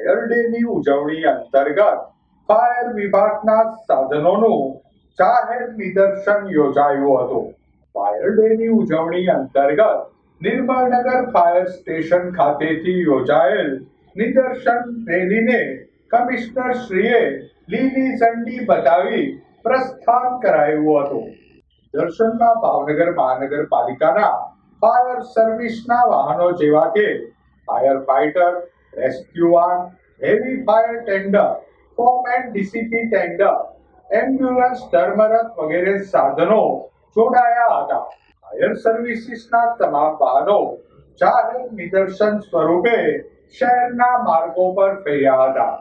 Fire day ની ઉજવણી અંતર્ગત ફાયર વિભાગના સાધનોનું જાહેર નિદર્શન યોજાયું હતું. ફાયર ડે ની ઉજવણી અંતર્ગત નિર્મળનગર ફાયર સ્ટેશન ખાતેથી યોજાયેલ નિદર્શન રેલીને કમિશનર શ્રીએ લીલી ઝંડી બતાવી પ્રસ્થાન કરાયું હતું. દર્શનમાં ભાવનગર મહાનગરપાલિકાના ફાયર સર્વિસના વાહનો જેવા કે fire fighter rescue van heavy fire tender foam and DCP tender ambulance ધર્મરથ વગેરે સાધનો જોડાયા હતા. ફાયર સર્વિસીસના તમામ વાહનો જાહેર નિદર્શન સ્વરૂપે શહેરના માર્ગો પર ફર્યા હતા.